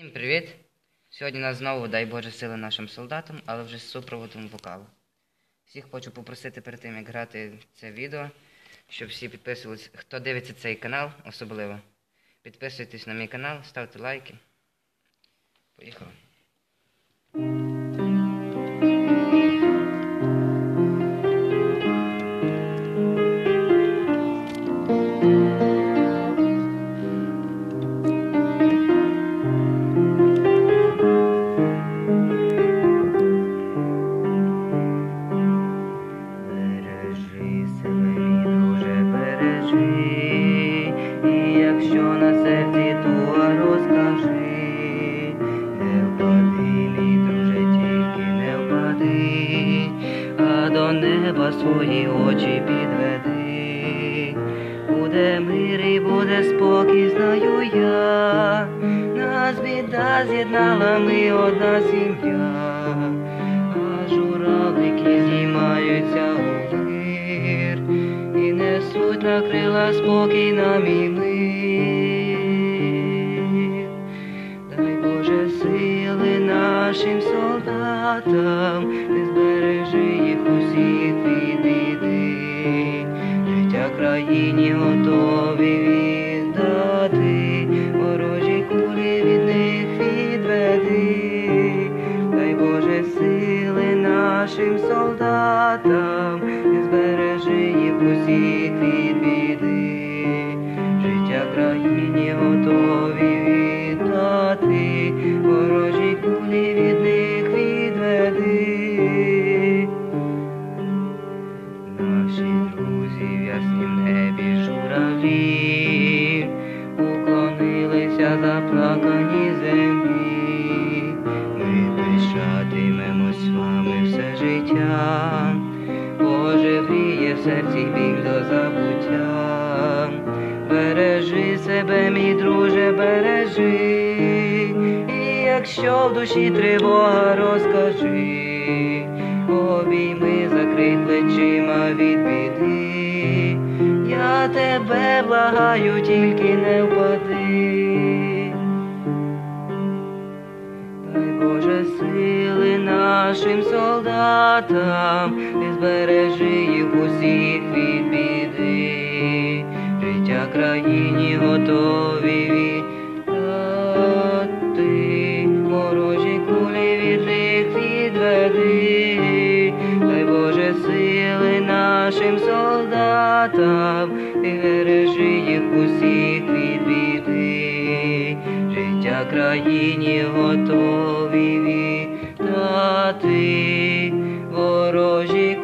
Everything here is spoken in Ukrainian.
Всім привіт! Сьогодні нас знову дай Боже сили нашим солдатам, але вже з супроводом вокалу. Всіх хочу попросити перед тим, як грати це відео, щоб всі підписувалися, хто дивиться цей канал, особливо. Підписуйтесь на мій канал, ставте лайки. Поїхали. Бережи, і якщо на серці туга розкажи, не впади, мій друже, тільки не впади, а до неба свої очі підведи. Буде мир і буде спокій, знаю я, нас біда з'єднала ми одна сім'я. А журавлики знімаються у несуть на крила спокій нам і мир. Дай Боже сили нашим солдатам, не збережи їх усіх від біди. Життя країні готові віддати, ворожі кулі від них відведи. Дай Боже сили нашим солдатам, їх від біди. Життя країні готові віддати, ворожі кулі від них відведи. Наші друзі в яснім небі журавлі уклонилися заплакані землі. Ми пишатимемось вами все життя, Боже гріє в серці біль себе, мій друже, бережи, і якщо в душі тривога, розкажи, обійми закрий плечима від біди. Я тебе благаю, тільки не впади. Дай Боже сили нашим солдатам, ти збережи їх усіх країні готові віддати, ворожі кулі від них відведи, дай Боже сили нашим солдатам, ти бережи їх усіх від біди, життя країні готові віддати, ворожі